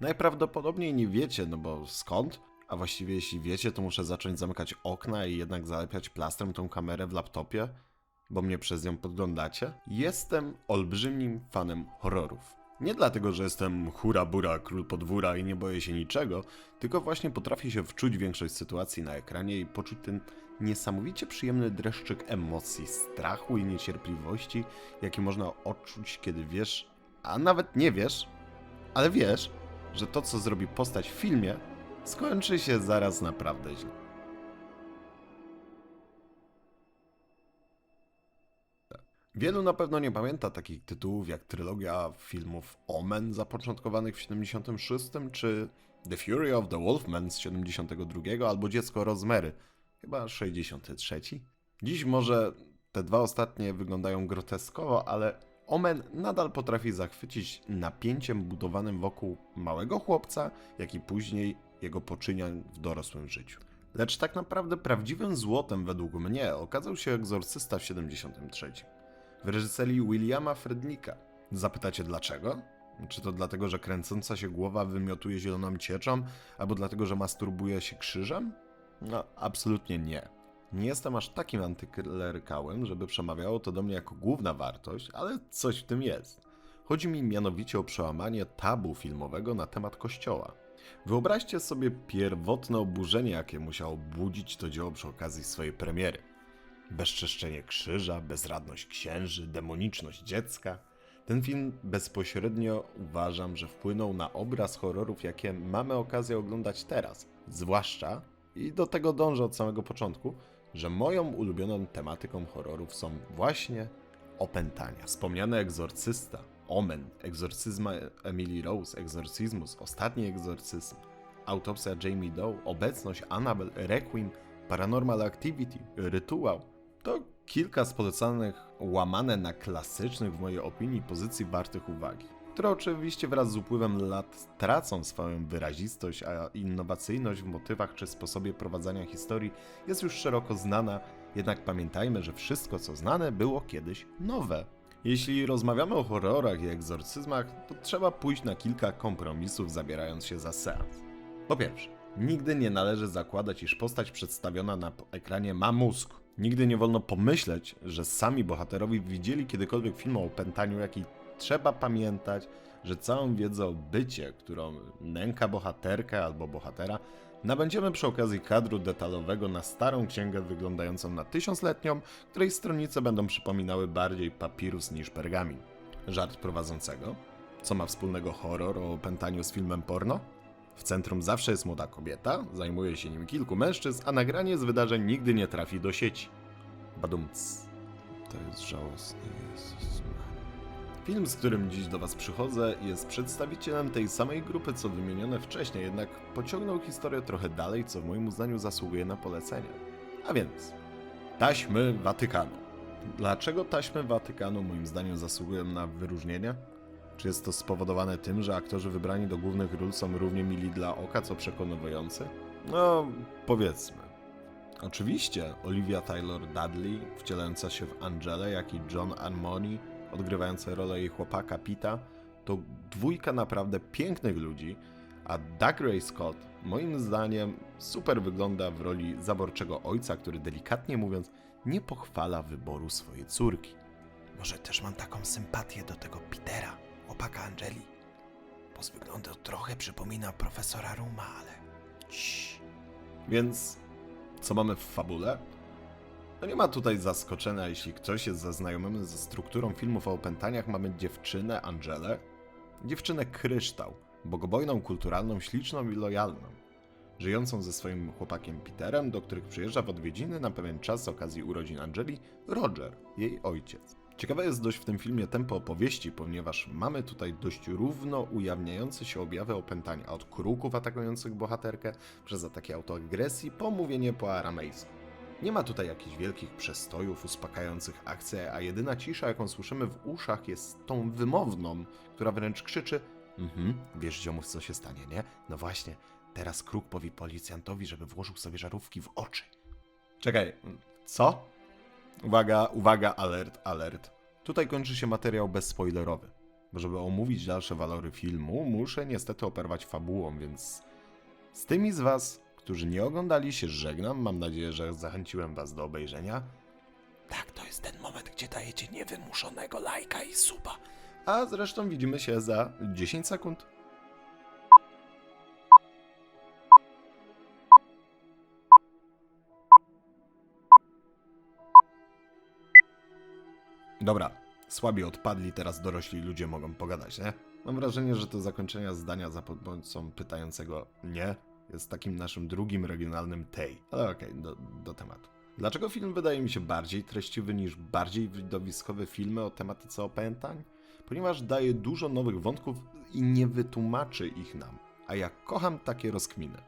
Najprawdopodobniej nie wiecie, no bo skąd? A właściwie jeśli wiecie, to muszę zacząć zamykać okna i jednak zalepiać plastrem tą kamerę w laptopie, bo mnie przez nią podglądacie. Jestem olbrzymim fanem horrorów. Nie dlatego, że jestem hura bura, król podwóra i nie boję się niczego, tylko właśnie potrafię się wczuć w większość sytuacji na ekranie i poczuć ten niesamowicie przyjemny dreszczyk emocji, strachu i niecierpliwości, jaki można odczuć, kiedy wiesz, a nawet nie wiesz, ale wiesz, że to, co zrobi postać w filmie, skończy się zaraz naprawdę źle. Wielu na pewno nie pamięta takich tytułów jak trylogia filmów Omen zapoczątkowanych w 76 czy The Fury of the Wolfman z 72 albo Dziecko Rozmery, chyba 63. Dziś może te dwa ostatnie wyglądają groteskowo, ale Omen nadal potrafi zachwycić napięciem budowanym wokół małego chłopca, jak i później jego poczyniań w dorosłym życiu. Lecz tak naprawdę prawdziwym złotem według mnie okazał się Egzorcysta w 73 w reżyserii Williama Frednika. Zapytacie dlaczego? Czy to dlatego, że kręcąca się głowa wymiotuje zieloną cieczą, albo dlatego, że masturbuje się krzyżem? No, absolutnie nie. Nie jestem aż takim antyklerykałem, żeby przemawiało to do mnie jako główna wartość, ale coś w tym jest. Chodzi mi mianowicie o przełamanie tabu filmowego na temat kościoła. Wyobraźcie sobie pierwotne oburzenie, jakie musiało budzić to dzieło przy okazji swojej premiery bezczeszczenie krzyża, bezradność księży, demoniczność dziecka. Ten film bezpośrednio uważam, że wpłynął na obraz horrorów, jakie mamy okazję oglądać teraz. Zwłaszcza, i do tego dążę od samego początku, że moją ulubioną tematyką horrorów są właśnie opętania. Wspomniany egzorcysta, Omen, egzorcyzma Emily Rose, egzorcyzmus, ostatni egzorcyzm, autopsja Jamie Doe, obecność Annabelle, Requiem, Paranormal Activity, Rytuał. To kilka z polecanych, łamane na klasycznych w mojej opinii pozycji wartych uwagi, które oczywiście wraz z upływem lat tracą swoją wyrazistość, a innowacyjność w motywach czy sposobie prowadzenia historii jest już szeroko znana, jednak pamiętajmy, że wszystko co znane było kiedyś nowe. Jeśli rozmawiamy o horrorach i egzorcyzmach, to trzeba pójść na kilka kompromisów zabierając się za seans. Po pierwsze, nigdy nie należy zakładać, iż postać przedstawiona na ekranie ma mózg. Nigdy nie wolno pomyśleć, że sami bohaterowie widzieli kiedykolwiek film o opętaniu, jak i trzeba pamiętać, że całą wiedzę o bycie, którą nęka bohaterkę albo bohatera, nabędziemy przy okazji kadru detalowego na starą księgę wyglądającą na tysiącletnią, której stronice będą przypominały bardziej papirus niż pergamin. Żart prowadzącego? Co ma wspólnego horror o opętaniu z filmem porno? W centrum zawsze jest młoda kobieta, zajmuje się nim kilku mężczyzn, a nagranie z wydarzeń nigdy nie trafi do sieci. Badumc. To jest żałosne, Jezus. Film, z którym dziś do Was przychodzę, jest przedstawicielem tej samej grupy, co wymienione wcześniej, jednak pociągnął historię trochę dalej, co w moim uznaniu zasługuje na polecenie. A więc, taśmy Watykanu. Dlaczego taśmy Watykanu moim zdaniem zasługują na wyróżnienie? Czy jest to spowodowane tym, że aktorzy wybrani do głównych ról są równie mili dla oka, co przekonujący? No, powiedzmy. Oczywiście Olivia Taylor-Dudley, wcielająca się w Angelę, jak i John Armoni, odgrywający rolę jej chłopaka Pita, to dwójka naprawdę pięknych ludzi, a Doug Ray Scott, moim zdaniem, super wygląda w roli zaborczego ojca, który delikatnie mówiąc nie pochwala wyboru swojej córki. Może też mam taką sympatię do tego Petera, chłopaka Angeli. Bo z wyglądu trochę przypomina profesora Ruma, ale... Ciii. Więc co mamy w fabule? No nie ma tutaj zaskoczenia, jeśli ktoś jest zaznajomiony ze strukturą filmów o opętaniach, mamy dziewczynę Angelę, dziewczynę Kryształ, bogobojną, kulturalną, śliczną i lojalną, żyjącą ze swoim chłopakiem Peterem, do których przyjeżdża w odwiedziny na pewien czas z okazji urodzin Angeli, Roger, jej ojciec. Ciekawe jest dość w tym filmie tempo opowieści, ponieważ mamy tutaj dość równo ujawniające się objawy opętania, od kruków atakujących bohaterkę, przez ataki autoagresji, po mówienie po aramejsku. Nie ma tutaj jakichś wielkich przestojów uspokajających akcję, a jedyna cisza, jaką słyszymy w uszach, jest tą wymowną, która wręcz krzyczy: Mhm, wiesz, ziomów, co się stanie, nie? No właśnie, teraz kruk powie policjantowi, żeby włożył sobie żarówki w oczy. Czekaj, co? Uwaga, uwaga, alert, alert. Tutaj kończy się materiał bezspoilerowy. żeby omówić dalsze walory filmu, muszę niestety operwać fabułą, więc z tymi z Was, którzy nie oglądali się, żegnam. Mam nadzieję, że zachęciłem Was do obejrzenia. Tak, to jest ten moment, gdzie dajecie niewymuszonego lajka i suba. A zresztą widzimy się za 10 sekund. Dobra, słabi odpadli, teraz dorośli ludzie mogą pogadać, nie? Mam wrażenie, że to zakończenia zdania za pomocą pytającego nie jest takim naszym drugim regionalnym tej. Ale okej, do, do tematu. Dlaczego film wydaje mi się bardziej treściwy niż bardziej widowiskowe filmy o tematyce opętań? Ponieważ daje dużo nowych wątków i nie wytłumaczy ich nam. A ja kocham takie rozkminy.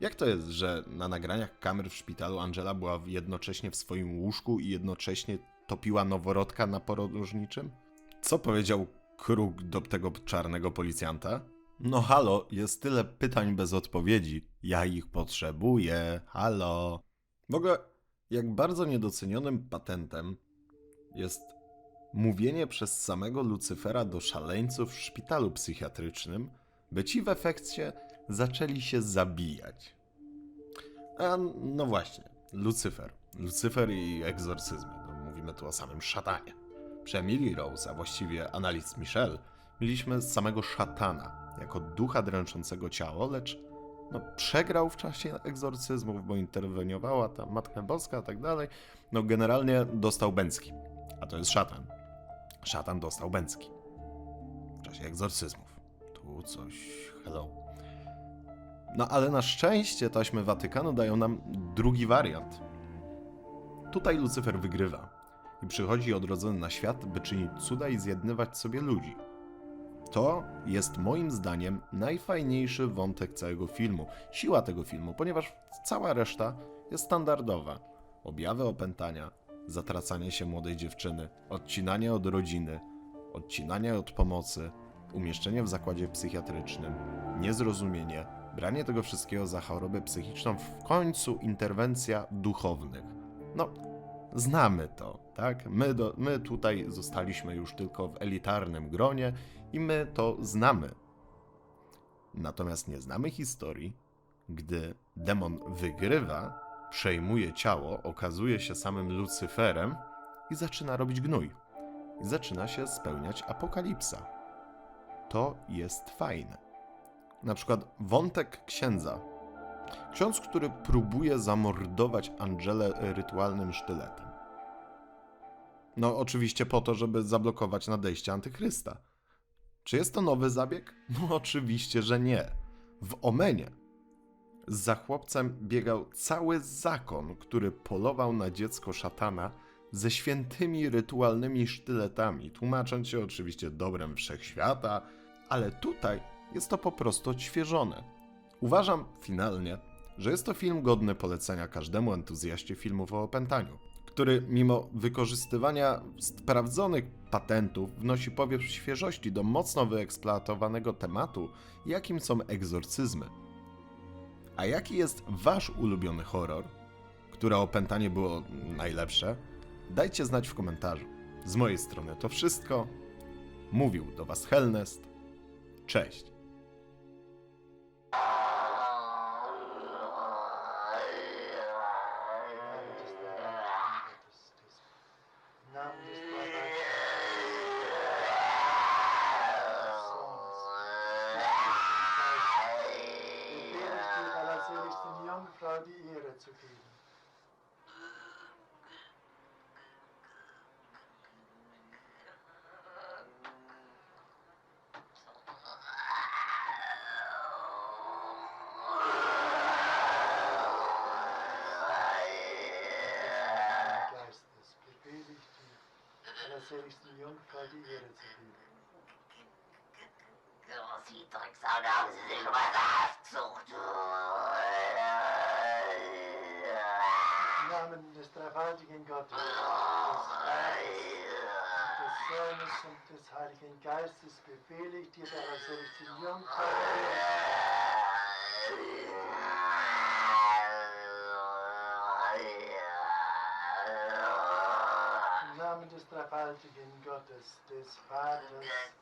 Jak to jest, że na nagraniach kamer w szpitalu Angela była jednocześnie w swoim łóżku i jednocześnie topiła noworodka na porodniczym? Co powiedział kruk do tego czarnego policjanta? No halo, jest tyle pytań bez odpowiedzi. Ja ich potrzebuję. Halo. W ogóle, jak bardzo niedocenionym patentem jest mówienie przez samego Lucyfera do szaleńców w szpitalu psychiatrycznym, by ci w efekcie zaczęli się zabijać. A no właśnie, Lucyfer. Lucyfer i egzorcyzmy. No, mówimy tu o samym szatanie. Przy Emily Rose, a właściwie Annalise Michel, mieliśmy samego szatana jako ducha dręczącego ciało, lecz no, przegrał w czasie egzorcyzmów, bo interweniowała ta Matka Boska i tak dalej. No generalnie dostał Bęcki, a to jest szatan. Szatan dostał Bęcki w czasie egzorcyzmów. Tu coś, hello. No ale na szczęście taśmy Watykanu dają nam drugi wariant. Tutaj Lucyfer wygrywa i przychodzi odrodzony na świat, by czynić cuda i zjednywać sobie ludzi. To jest moim zdaniem najfajniejszy wątek całego filmu, siła tego filmu, ponieważ cała reszta jest standardowa. Objawy opętania, zatracanie się młodej dziewczyny, odcinanie od rodziny, odcinanie od pomocy, umieszczenie w zakładzie psychiatrycznym, niezrozumienie, branie tego wszystkiego za chorobę psychiczną, w końcu interwencja duchownych. No, znamy to, tak? My, do, my tutaj zostaliśmy już tylko w elitarnym gronie i my to znamy. Natomiast nie znamy historii, gdy demon wygrywa, przejmuje ciało, okazuje się samym Lucyferem i zaczyna robić gnój. I zaczyna się spełniać apokalipsa. To jest fajne. Na przykład wątek księdza. Ksiądz, który próbuje zamordować Angelę rytualnym sztyletem. No, oczywiście po to, żeby zablokować nadejście antychrysta. Czy jest to nowy zabieg? No, oczywiście, że nie. W Omenie za chłopcem biegał cały zakon, który polował na dziecko szatana ze świętymi rytualnymi sztyletami, tłumacząc się oczywiście dobrem wszechświata, ale tutaj jest to po prostu odświeżone. Uważam finalnie, że jest to film godny polecenia każdemu entuzjaście filmów o opętaniu, który mimo wykorzystywania sprawdzonych patentów wnosi powiew świeżości do mocno wyeksploatowanego tematu, jakim są egzorcyzmy. A jaki jest wasz ulubiony horror, które opętanie było najlepsze? Dajcie znać w komentarzu. Z mojej strony to wszystko. Mówił do was Hellnest. Cześć. Allerseligsten Jungfrau die Ehre zu geben. Die Drecksau, da haben sie sich über Haftzucht. Im Namen des dreifaltigen Gottes, des des Sohnes und des Heiligen Geistes befehle ich dir, der allerseligsten Jungfrau gewaltigen Gottes, des Vaters, ah.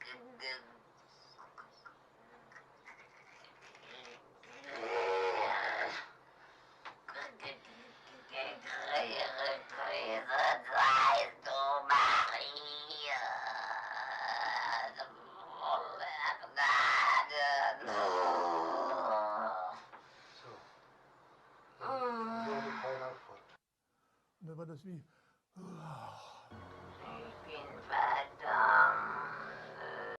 das wie